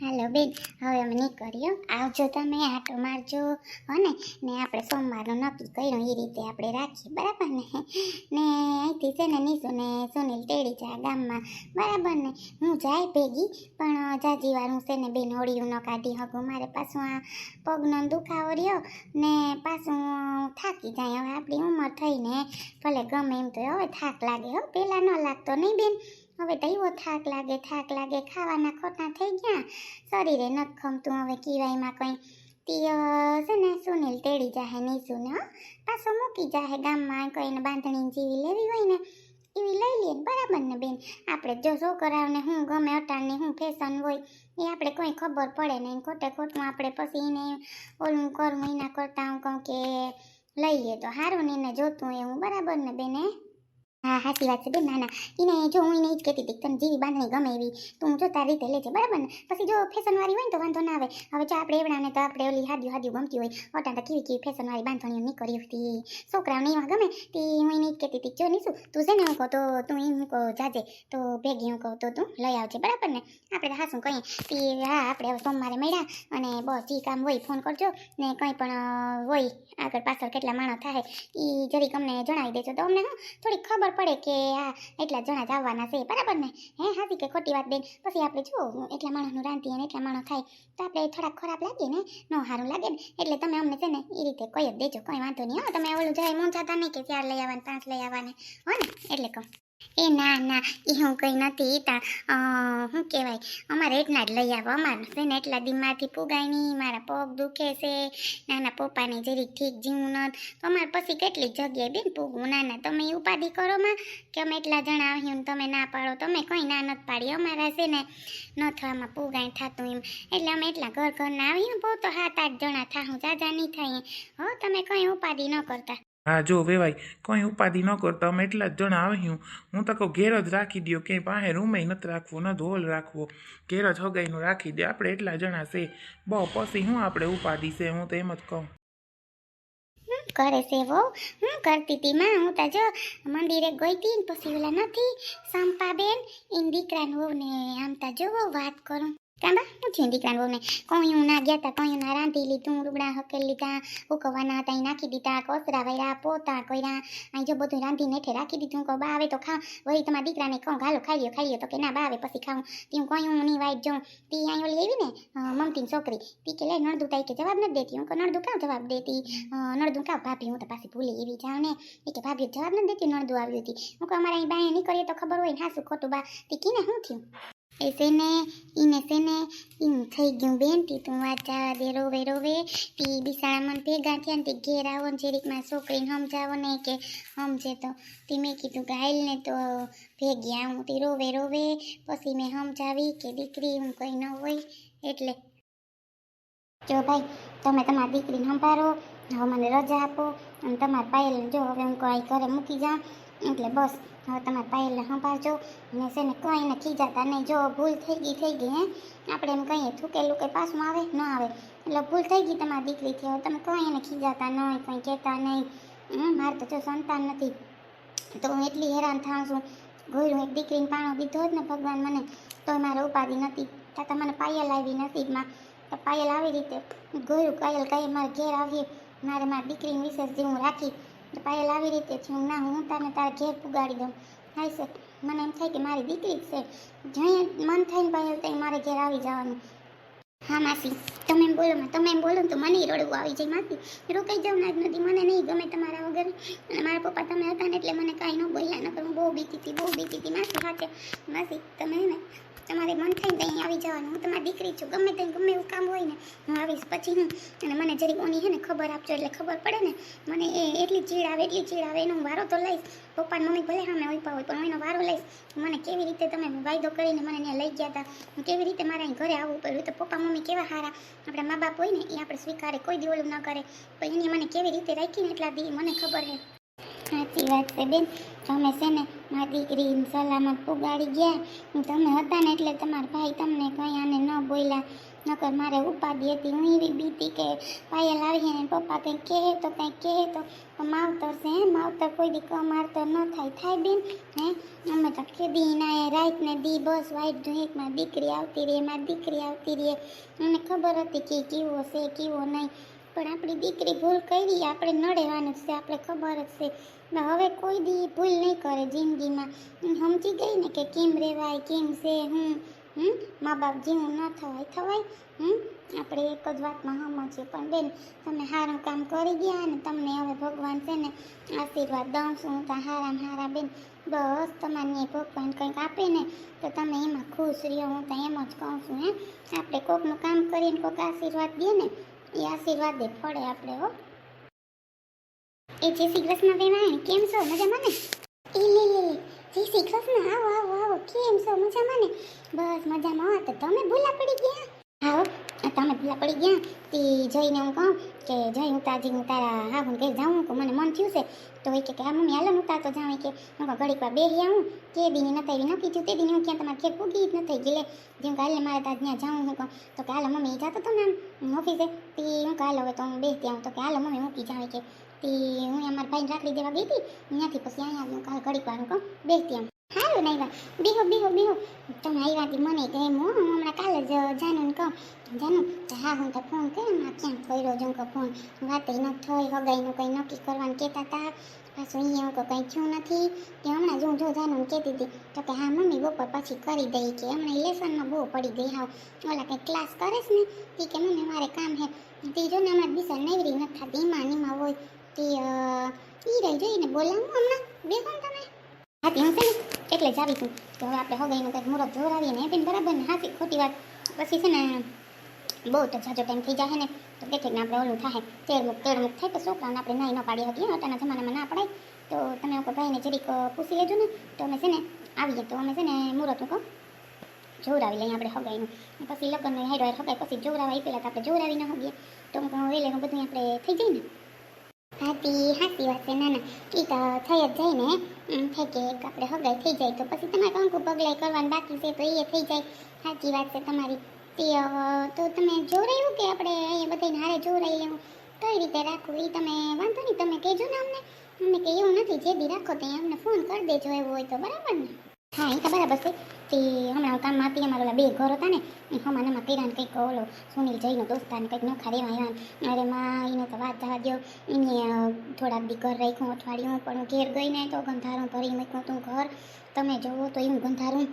હાલો બેન, હવે અમે નીકળ્યો આવજો તમે, આટો મારજો હોને ને? આપણે સોમવારનું નક્કી કર્યું, એ રીતે આપણે રાખીએ, બરાબર ને? ને અહીંથી છે ને નીસુ ને સુનિલ તેડી જાય ગામમાં, બરાબર ને? હું જાય ભેગી, પણ જાજી વાર હું છે ને બેન હોળીઓ ન કાઢી શકું મારે પાછું આ પગનો દુખાવો રહ્યો ને પાછું થાકી જાય. હવે આપણી ઉંમર થઈને ભલે ગમે એમ તો હવે થાક લાગે, હો. પહેલાં ન લાગતો નહીં બેન. હવે એવો થાક લાગે થાક લાગે, ખાવાના ખોટા થઈ ગયા. શરીરે નથી ખમતું હવે કીવાયમાં કંઈ. તી છે ને સુનિલ તેડી જાહે નીસુને પાછો મૂકી જાહે ગામમાં કોઈને બાંધણી જેવી લેવી હોય ને, એવી લઈ લઈએ બરાબર ને બેન? આપણે જો છોકરાઓને હું ગમે અટાણને હું ફેશન હોય, એ આપણે કોઈ ખબર પડે નહીં. ખોટે ખોટું આપણે પછી એને ઓલું કરવું એના કરતાં હું કહું કે લઈએ તો સારું ને એને જોતું એવું. બરાબર ને બેન હે હા સાચી વાત છે બેન, ના ના. એને જો હું એને જ કહેતી હતી તને જેવી બાંધણી ગમે એવી, તું જો તારી રીતે લેજે બરાબર ને? પછી જો ફેશન વાળી હોય ને તો વાંધો ના આવે. હવે જો આપણે એવડાને તો આપણે ઓલી હાદ્યું હાદ્યું ગમતી હોય ઓટા તો કેવી કેવી ફેશનવાળી બાંધણીઓ નહીં નીકળી હતી. છોકરાઓને એમાં ગમે? તે હું એને જ કહેતી હતી જો નીસું તું છે ને હું કહું તો તું એમ કહો, જાજે, તો ભેગી હું કહું તો તું લઈ આવજે, બરાબર ને? આપણે તો હાસું કહીએ. તે હા, આપણે હવે સોમવારે મળ્યા અને બસ જે કામ હોય, ફોન કરજો. ને કંઈ પણ હોય, આગળ પાછળ કેટલા માણસ થાય એ જરીક અમને જણાવી દેજો તો અમને, હું, થોડીક ખબર પડે કે આ એટલા જણા જ આવવાના છે, બરાબર ને? હે હાથી કે ખોટી વાત બેન. પછી આપણે જો, એટલા માણસનું રાંધીએ ને એટલા માણસ થાય તો આપણે થોડાક ખરાબ લાગે ને? ન સારું લાગે ને? એટલે તમે અમને છે ને એ રીતે કહી જ દેજો, કંઈ વાંધો નહીં. હો, તમે ઓલું જાય મૂંઝાતા નહીં કે ચાર લઈ આવવાને, પાંચ લઈ આવવાને. હો ને? એટલે કહું. એ ના ના એ હું કંઈ નથી, તા શું કહેવાય, અમારે એટલા જ લઈ આવો, અમારે છે ને એટલા દીમાંથી પુગાય નહીં મારા પગ દુખે છે, નાના પપ્પાને જરીક ઠીક જીવું ન તો અમારે પછી કેટલી જગ્યાએ બેન પૂગવું, ના ના, તમે ઉપાધિ કરો, માં, કે અમે એટલા જણા આવ્યું તમે ના પાડો, તમે કંઈ ના નથી પાડી અમારા છે ને ન થવામાં પૂગાય થતું એમ, એટલે અમે એટલા ઘર ઘરના આવીએ બહુ તો સાત આઠ જણા થાહું, જાજા નહીં થાય હો, તમે કંઈ ઉપાધિ ન કરતા. હા, જો વેવાય, કોઈ ઉપાધિ ન કરતો અમે એટલા જ જણા આવ્યું. હું તો કહું, ઘેર જ રાખી દ્યો કે પાસે રૂમે નથી રાખવો, ન હોલ રાખવો. ઘેર જ હગાઈનું રાખી દે આપણે એટલા જણા છે. બહુ પછી હું આપણે ઉપાધિ છે, હું તો એમ જ કહું. કરે છે વો હું કરતી હતી માં, હું તો જો મંદિરે ગઈ હતી ને પછી ઓલા નથી, સંપાબેન એન દીકરાનું ને આમ તો જો વાત કરું. કાંબા, હું થયું દીકરાને વહુને કોયું ના ગયા તા કોયું ના રાંધી લીધું, રૂબડા હકેલ લીધા ઉકવવાના હતા, ઈ નાખી દીધા, કોસરા વૈરા, પોતા કર્યા અહીં જો બધું રાંધીને હેઠે રાખી દીધું કહું, બા આવે તો ખા. વળી તમારા દીકરાને કહું ઘાલો ખાઈ લ્યો ખાઈ લ્યો. તો કે, ના, બા આવે પછી ખાઉં. તી હું કોયું ની વાઈટ જાઉં. તી અહીં ઓલી એવી ને મમતીની છોકરી. તી કે, લે નળદું તાઈ કે જવાબ નથી દેતી. હું કહું નળદું કાં જવાબ દેતી? નળદું કાં ભાભી, હું તો પાછી ભૂલી એવી જાઉં ને. એ કે, ભાભી, જવાબ નથી દેતી નળદું આવ્યું હતી. હું કહું, અમારા અહીં બાય નીકળીએ તો ખબર હોય ને, હાસું ખોટું બા. તી કીને શું એ છે ને ઈને છે ને ઈમ થઈ ગયું બેન તી વાંચા દે રોવે રોવે તી બિસાડા મને ભેગા થયા ને તે ઘેર આવો ને જરીકમાં છોકરીને સમજાવો ને કે સમજે તો તી મેં કીધું ને તો ભેગી આવું તી રોવે રોવે પછી સમજાવી કે દીકરી હું કંઈ ન હોય એટલે જો ભાઈ તમે તમારી દીકરીને સંભાળો હવે મને રજા આપો અને તમારા પાયલને જો હું કોઈ ઘરે મૂકી જાઉં એટલે બસ, હવે તમે પાયલને સંભાળજો. ને છે ને કંઈ ને ખીજાતા નહીં જો ભૂલ થઈ ગઈ થઈ ગઈ, હે. આપણે એમ કહીએ, થૂકેલું કે પાછું આવે? ન આવે. એટલે ભૂલ થઈ ગઈ તમારી દીકરીથી, હવે તમે કંઈ એને ખીજાતા નહીં, કંઈ કહેતા નહીં. મારે તો જો સંતાન નથી. તો હું એટલી હેરાન થાઉં છું. ગોયરું એક દીકરીને પાણો દીધો જ ને ભગવાન મને તો મારે ઉપાધિ નથી. તાતા મને પાયલ આવી નસીબમાં તો પાયલ આવી રીતે ગોયરું પાયલ કાંઈ મારે ઘેર આવી મારે મારી દીકરીની વિશેષ જે હું રાખી. પાયલ આવી રીતે હું ના હું તારે તારા ઘેર પુગાડી દઉં. થાય છે. મને એમ થાય કે મારી દીકરી જ છે. જ્યાં મન થાય ને પાયલ ત્યાં મારે ઘેર આવી જવાનું. હા, માસી. તમે એમ બોલો તમે એમ બોલો તો મને રડવું આવી જાય, માસી. રોકાઈ જાઉં ના જ નથી મને નહીં ગમે તમારા વગર. અને મારા પપ્પા તમે હતા ને એટલે મને કાંઈ ન બોલ્યા, નકર હું બહુ બીતી હતી બહુ બીતી હતી માસી સાથે માસી, તમે ને, તમારે મન થાય ને ત્યાં જવાનું. હું તમારી દીકરી છું. ગમે તે ગમે એવું કામ હોય ને, હું આવીશ. પછી હું, અને મને જરીક ઓની હે ને ખબર આપજો એટલે ખબર પડે ને, મને એ એટલી ચીડ આવે, એટલી ચીડ આવે, એનો હું વારો તો લઈશ. પપ્પાને મમ્મી ભલે સામે હોય હોય, પણ હું એનો વારો લઈશ. મને કેવી રીતે તમે વાયદો કરીને મને ત્યાં લઈ ગયા હતા હું કેવી રીતે મારા અહીં ઘરે આવવું પડ્યું? તો પપ્પા મમ્મી કેવા સારા આપણા મા બાપ હોય ને, એ આપણે સ્વીકારે, કોઈ દી ઓલું ન કરે. પણ એને મને કેવી રીતે રાખીને એટલા દી મને ખબર છે સાચી વાત છે બેન. તમે છે ને મારી દીકરી સલામત પુગાડી ગયા. તમે હતા ને એટલે તમારા ભાઈ તમને કંઈ આને ન બોલ્યા. નકર મારે ઉપાધિ હતી. હું એવી બીતી કે પાયલ આવી ને પપ્પા કંઈક કહે તો કંઈક કહે તો માવતર છે હે, માવતર કોઈ દી કમારતો ન થાય. થાય બેન, હે? અમે તો કીધી ના રાઈટ ને દી બસ વાઈટ એકમાં દીકરી આવતી રહી, મારી દીકરી આવતી રહી. મને ખબર હતી કે કેવો છે, કેવો નહીં. પણ આપણી દીકરી ભૂલ કરી, આપણે નડેવાનું રહેવાનું છે, આપણે ખબર જ છે. ને હવે કોઈ દી ભૂલ નહીં કરે જિંદગીમાં. સમજી ગઈ ને કે કેમ રહેવાય, કેમ છે, હું, હમ? મા બાપ જેવું ન થવાય થવાય? હમ? આપણે એક જ વાતમાં સમજીએ પણ બેન, તમે સારું કામ કરી ગયા અને તમને હવે ભગવાન છે ને આશીર્વાદ દઉં છું ત્યાં હારા હારા બેન. બસ તમારે ભગવાન કંઈક આપે ને તો તમે એમાં ખુશ રહ્યો, હું તો એમ જ કહું છું, હે? આપણે કોકનું કામ કરીને કોઈક આશીર્વાદ દે ને એ આશીર્વાદ ફળે આપણે, હો. એ જય શ્રી કૃષ્ણ કેમ છો? મજામાં ને? એ લે લે લે. જય શ્રી કૃષ્ણ. આવો આવો આવો. કેમ છો? મજામાં ને? બસ મજામાં. હો, તો તમે ભૂલા પડી ગયા? આવો તમે ભૂલા પડી ગયા તે જઈને હું કહું કે જઈ હું તાજી હું તારા હા હું કે જાઉં કે મને મન થયું છે તો એ કે કે હા મમ્મી હાલો હું તાર તો જાઉં એ કે હું કહું ઘડીક વાર બેસી આવું કે દીની નતા એવી નક્કી થયું તે દીની હું ક્યાં તમારે ઘેર પૂગી જ નથી ગઈ લે જેમ કે હાલે મારે ત્યાં ત્યાં જાઉં હું કહું તો કે હાલો મમ્મી જાતો તો ને આમ ઓફિસે તે હું કે હાલો હવે તો હું બેસતી આવું તો કે હાલો મમ્મી મૂકી જાઉં એ કે તે હું અમારા ભાઈને રાખડી દેવા ગઈ હતી ત્યાંથી પછી અહીંયા આવ્યું કાલ ઘડીક વાર હું કહું બેસતી આમ નહીં વાત બીહો બીહો બીહો. તમે આવ્યાથી મને કે હું. હમણાં કાલે જ જાનું કહું. જાનું હા, હું તો ફોન કર્યો ને ક્યાં કર્યો જો કે ફોન વાતે ન થઈ હગાઈનું કંઈ નક્કી કરવાનું કહેતા હતા પાછું અહીંયા હું કંઈ થયું નથી. કે હમણાં જો હું જો જાનું કહેતી હતી તો કે હા, મમ્મી, બપોર પછી કરી દઈ કે. હમણાં લેસનમાં બહુ પડી ગઈ હાવ ઓલા કંઈ ક્લાસ કરે છે ને તે કે, મમ્મી, મારે કામ હે તે જો ને, હમણાં દિશા નવરી નથી થતી એમાં ને એમાં હોય. તે ઈ રહી જઈને બોલાવું હમણાં. બેસો ને તમે. હા, તે હું છે ને એટલે જ આવી છું. તો હવે આપણે હગાઈનું કંઈક મુરત જોરાવીએ ને એ બરાબર ને? હાથી ખોટી વાત. પછી છે ને, બહુ તો જાજો ટાઈમ થઈ જાય ને. તો કે ને આપણે ઓલું થાય તેડમુખ તેડમુખ થાય તો છોકરાઓને આપણે નાઈ ન પાડી શકીએ અત્યારના જમાનામાં ના પડાય. તો તમે લોકો ભાઈને જરીક પૂછી લેજો ને. તો અમે છે ને આવીએ. તો અમે છે ને મુહૂર્ત મૂકો. જોરાવી લઈએ આપણે હગાઈનું. પછી લગ્નનો હેડો હગાઈ, પછી જોરાવાય પહેલાં તો આપણે જોરાવી ન હગીએ. તો વેલેનું બધું આપણે થઈ જાય ને. હાથી હાસી વાત છે ના ના એ તો થઈ જ જાય ને ફેંકે એક આપણે હગાઈ થઈ જાય તો પછી તમારે કંકુ પગલાઈ કરવાનું બાકી છે તો એ થઈ જાય. સાચી વાત છે તમારી. તે તો તમે જોવરાયું કે આપણે અહીંયા બધાને હારે લેવું કઈ રીતે રાખવું એ તમે વાંધો નહીં, તમે કહેજો ને અમને. અમને કે એવું નથી, જે બી રાખો ત્યાં અમને ફોન કરી દેજો, એવું હોય તો બરાબર ને? હા એ તો બરાબર છે. તે હમણાં કામમાં હતી અમારા બે ઘર હતા ને એ હમાનામાં કર્યા ને કંઈક ઓલો સુનિલ જઈનો દોસ્તાર ને કંઈક નખા દેવા આવ્યા અરે માં એને તો વાત જવા દો એને થોડાક દી ઘર રાખ્યું, અઠવાડિયું, પણ હું ઘેર ગઈ ને તો ગંધારું ભરી મૂક્યું તું ઘર. તમે જોવો તો એવું ગંધારું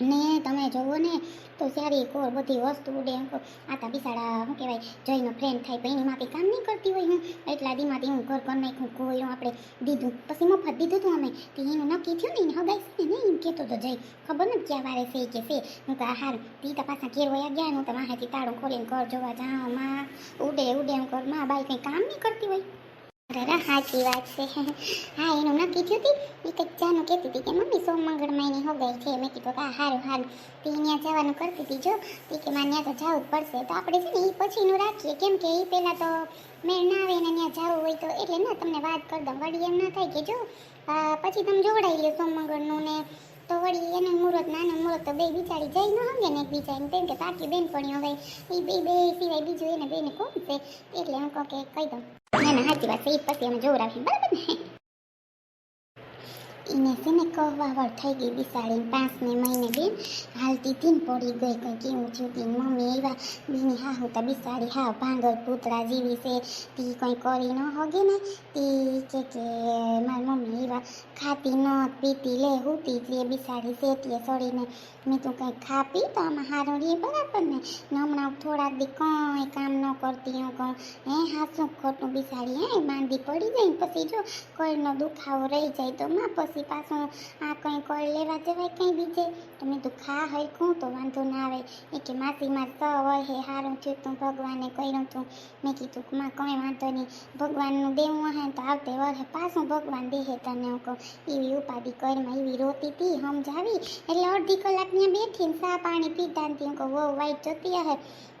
ને તમે જોવો ને, તો સારી કોર બધી વસ્તુ ઉડે એમ આ તા બિસાડા, શું કહેવાય, જઈનો ફ્રેન્ડ થાય પણ એમાંથી કામ નહીં કરતી હોય, હું એટલા દીમાંથી હું ઘર કરી નાખ્યું કોઈ આપણે દીધું, પછી મફત દીધું હતું અમે, તો એનું નક્કી થયું ને, એને હગાઈ છે ને, એમ કહેતો તો જઈ, ખબર નથી ક્યાં વારે છે કે છે, હું તો હાર, તી પાછા ઘેર વયા ગયા હું તો માહિતી તાળું ખોલીને ઘર જોવા જાઉં, માં ઉડે ઉડે એમ કરમાં બાઈ કંઈ કામ નહીં કરતી હોય. અરે સાચી વાત છે. હા, એનું નક્કી કીધું હતી એ કચ્ચાનું કહેતી હતી કે, મમ્મી, સોમ મંગળમાં એની ગઈ છે. મેં કીધું કે હા સારું સારું તે ત્યાં જવાનું કરતી હતી જો. તે કે, મારે ત્યાં તો જવું જ પડશે. તો આપણે છે ને એ પછીનું રાખીએ. કેમ કે એ પહેલાં તો મેળ ના આવે ને ત્યાં જવું હોય તો. એટલે ના, તમને વાત કરી દઉં. વળી એમ ના થાય કે, જો પછી તમે જોવડાવી લ્યો સોમ મંગળનું ને તો વળી એનું મુહૂર્ત, નાનું મુહૂર્ત તો બે બિચારી જઈ ન હંગે ને એકબીજાને. તેમ કે પાકી પણ હવે એ બે બે સિવાય બીજું એને બેને કોણ છે? એટલે હું કહું કે કહી દઉં. ના સાચી વાત છે એ પછી અમે જોવડાવી બરાબર ને? એને છે ને કવાવડ થઈ ગઈ બિસાડીને પાંચને મહિને બેન હાલતી હતી પડી ગઈ કંઈ કેવું થયું હતી મમ્મી એવા બીની હા હું તો બિસાડી હા ભાંગર પૂતળા જેવી છે. તી કંઈ કરી ન હગે ને? તી કે કે, મારી મમ્મી એવા ખાતી ન પીતી લે હુતી જે લે બિસાડી શેતીએ સડીને. મેં તું કંઈ ખા પી તો આમાં હારું રે બરાબર ને? હમણાં થોડાક દી કંઈ કામ ન કરતી હું કહું હે હાસું ખોટું બિસાડી? હે, માંદી પડી જાય પછી જો કોઈનો દુખાવો રહી જાય તો માં પછી પાછું આ કંઈ કોઈ લેવા જવાય કંઈ બીજે? તો મેં તું ખા હરખું, તો વાંધો ના આવે. એ કે માસીમાં સ હોય હે, હારું થયું તું, ભગવાને કર્યું તું. મેં કીધું માં કંઈ વાંધો નહીં. ભગવાનનું દેવું હે તો આવતે વહે પાછું ભગવાન દેહે તને હું કહું. એવી ઉપાધિ કરમાં એવી રોતી હતી સમજાવી? એટલે અડધી કલાક ત્યાં બેઠીને સા પાણી પીતા હતી હું કહું, વહુ, વાઈટ જતી હે.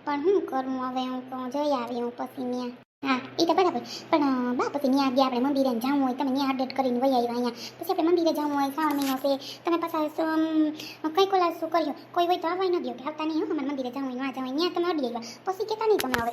પણ હું કરવું હવે? હું કહું, જઈ આવી હું પછી ત્યાં હા એ તો બરાબર. પણ બા પછી ત્યાં ગયા આપણે મંદિરે જવું હોય તમે ત્યાં અપડેટ કરીને વહી આવ્યા અહીંયા. પછી આપણે મંદિરે જવું હોય શ્રાવણ મહિનો છે તમે પાછા કઈ કોલા શું કર્યો? કોઈ હોય તો આવવા ન દો કે આવતા નહીં અમારે મંદિરે જવું હોય ના જવું ત્યાં તમે અડી આવ્યા પછી કેતા નહીં તમે હવે.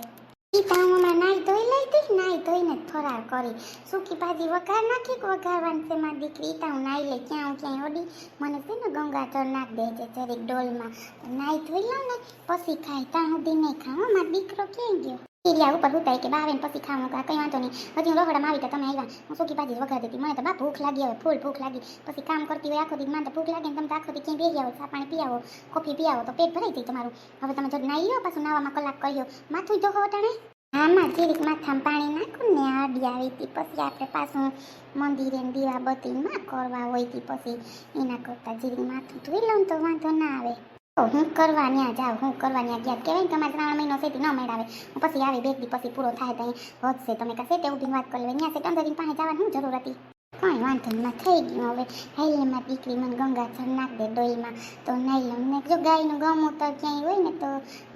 એ હું નાઈ ધોઈ લઈ હતી નાઈ ધોઈને થોડા કરી. સૂકી ભાજી વઘાર નાખી વઘારવાનું છે મારી દીકરી ત્યાં હું નાઈ લઈ ક્યાં હું ક્યાંય અડી. મને છે ને ગંગાજળ નાખ દેજે જરીક ડોલમાં. નાઈ ધોઈ લઉં ને પછી ખાય ત્યાં સુધી નહીં હો, મારો દીકરો ક્યાં ગયો? એરિયા ઉપર ઉતારી કે બાવે પછી ખાવાનું કા કંઈ વાંધો નહીં. હજી હું રહોડામાં આવી તો તમે આવ્યા. હું સૂકી ભાજી વઘાર દીધી મને તો બા ભૂખ લાગી હવે, ફૂલ ભૂખ લાગી. પછી કામ કરતી હોય આખો દી, મને તો ભૂખ લાગે ને તમે તો આખો દી ક્યાંય બેસી આવો, ચા પાણી પી આવો, કોફી પી આવો, તો પેટ ભરાઈ જાય તમારું. હવે તમે જો નાઈ લો પાછું નાવામાં કલાક કર્યો માથું ધોવો વટાણે આમાં જીરીક માથામાં પાણી નાખું ને આડી આવી હતી. પછી આપણે પાછું મંદિરે ને દીવા બત્તીમાં કરવા હોય હતી પછી એના કરતાં જીરીક માથું ધોઈ લઉં તો વાંધો ના આવે. હું કરવા ન્યા જાવ હું કરવા ન્યા ગયા. કહેવાય ને તમારે ત્રણ મહિનો સેટી ન મેળાવે. હું પછી આવી બે દી પછી પૂરો થાય ત્યાં વધશે. તમે કશે સેટે ઉઠીને વાત કરી લે. ન્યા સેટ અંદરની પાસે જવાની શું જરૂર હતી. કાંઈ વાંધો માં થઈ ગયું હવે. હાઈલેમાં દીકરી મને ગંગા જળ નાખ દે ડોલમાં તો નાઈ લઉં ને જો ગાયનું ગમૂતર ક્યાંય હોય ને તો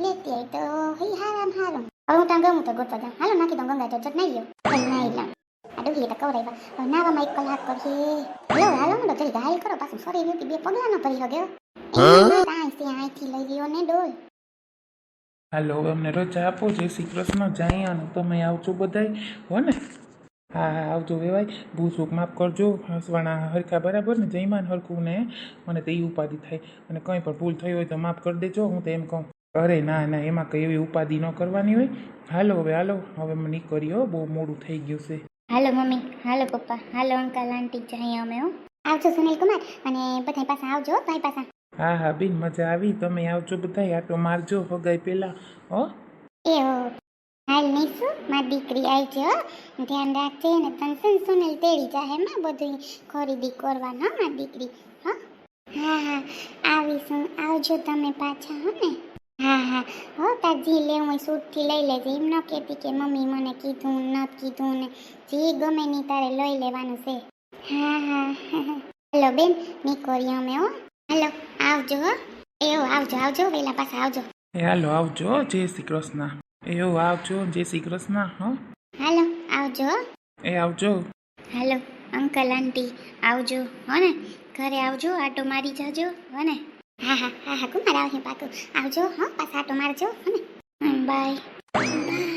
લેતી આવી તો હઈ હારામ હારું. હવે હું ત્યાં ગમૂતર ગોતવા જાઉં. હાલો નાખી દઉં ગંગા જળ નાઈ લ્યો. પછી નાઈ લઉં ડુગલી તો કવરાવ્યા હવે નાવામાં એક કલાક કરીએ હાલો હાલો મને જરી ઘાયલ કરો. પાછું શરીર યુતી બે પગલા ન ભરી હગ્યો અહીંથી લઈ લ્યો ને ડોલ. હાલો અમને રજા આપો જય શ્રી કૃષ્ણ જાય અને તમે આવજો બધાય હો ને? હા હા આવજો વેવાય ભૂસુક માફ કરજો હસવાના હરખા બરાબર ને જયમાન હરખું ને મને તો એ ઉપાધિ થાય અને કંઈ પણ ભૂલ થઈ હોય તો માફ કરી દેજો હું તો એમ કહું. અરે ના ના એમાં કંઈ એવી ઉપાધિ ન કરવાની હોય. હાલો હવે હાલો હવે મને નીકળ્યો બહુ મોડું થઈ ગયું છે. હાલો મમ્મી હાલો પપ્પા હાલો અંકલ આંટી જાય અમે હો. આવજો સુનિલ કુમાર અને બધા પાછા આવજો ભાઈ પાછા. હા હા, બેન, મજા આવી. તમે આવજો બધાય આટો મારજો હગાઈ પેલા. હો? એ હાલ નીસુ, મારી દીકરી આવી છે હો. ધ્યાન રાખજે ને તને છે ને સુનિલ તેડી જાહે માં બધું ખરીદી કરવાનું મા દીકરી. હો? હા હા. આવીશું. આવજો તમે પાછા, હો ને. હા હા. હો, તાર જી લેવું સૂટથી લઈ લેજે. એમ ન કહેતી કે મમ્મી મને કીધું, ન કીધું ને. જે ગમે નહીં તારે લઈ લેવાનું છે. હા હા. હેલો, બેન, નીકળીએ અમે, હો. આવજો હો. એવો આવજો આવજો વેલા પાછા આવજો. એ હાલો આવજો જય શ્રી કૃષ્ણ. એવું આવજો જય શ્રી કૃષ્ણ હો. હાલો આવજો એ આવજો. હાલો અંકલ આંટી આવજો હો ને. ઘરે આવજો આટો મારી જાજો હો ને. હા હા હા હા કુમાર આવજો પાકું આવજો હો પાછા આટો મારજો હો ને. બાય.